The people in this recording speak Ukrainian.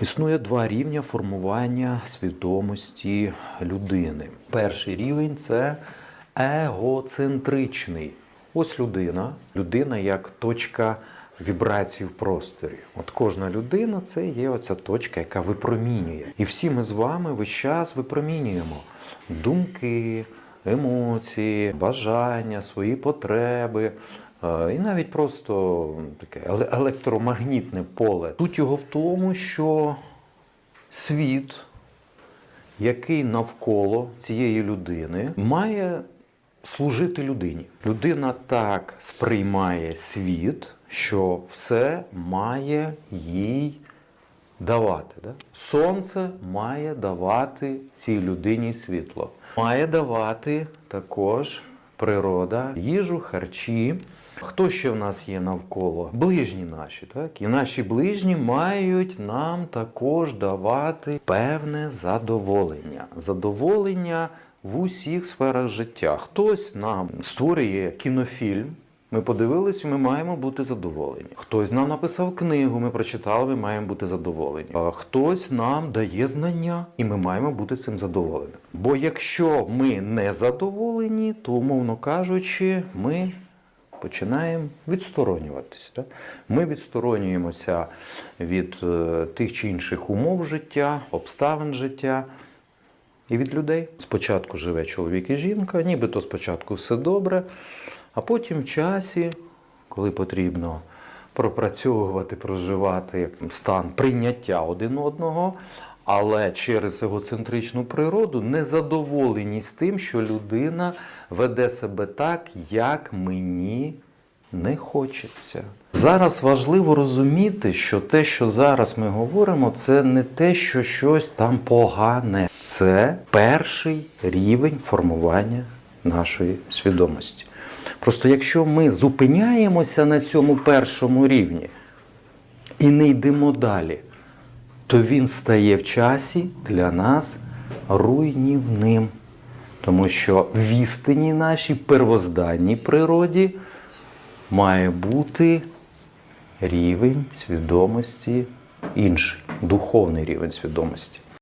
Існує два рівня формування свідомості людини. Перший рівень це егоцентричний. Ось людина, людина як точка вібрацій в просторі. От кожна людина це є оця точка, яка випромінює. І всі ми з вами весь час випромінюємо думки, емоції, бажання, свої потреби. І навіть просто таке електромагнітне поле. Суть його в тому, що світ, який навколо цієї людини, має служити людині. Людина так сприймає світ, що все має їй давати. Да? Сонце має давати цій людині світло. Має давати також природа, їжу, харчі. Хто ще в нас є навколо? Ближні наші, так? І наші ближні мають нам також давати певне задоволення. Задоволення в усіх сферах життя. Хтось нам створює кінофільм. Ми подивилися, ми маємо бути задоволені. Хтось нам написав книгу, ми прочитали, ми маємо бути задоволені. А хтось нам дає знання, і ми маємо бути цим задоволені. Бо якщо ми не задоволені, то, умовно кажучи, ми починаємо відсторонюватися. Так? Ми відсторонюємося від е, тих чи інших умов життя, обставин життя. І від людей. Спочатку живе чоловік і жінка, нібито спочатку все добре, а потім в часі, коли потрібно пропрацьовувати, проживати стан прийняття один одного, але через егоцентричну природу незадоволеність тим, що людина веде себе так, як мені не хочеться. Зараз важливо розуміти, що те, що зараз ми говоримо, це не те, що щось там погане. Це перший рівень формування нашої свідомості. Просто якщо ми зупиняємося на цьому першому рівні і не йдемо далі, то він стає в часі для нас руйнівним. Тому що в істині нашій первозданній природі має бути рівень свідомості інший, духовний рівень свідомості.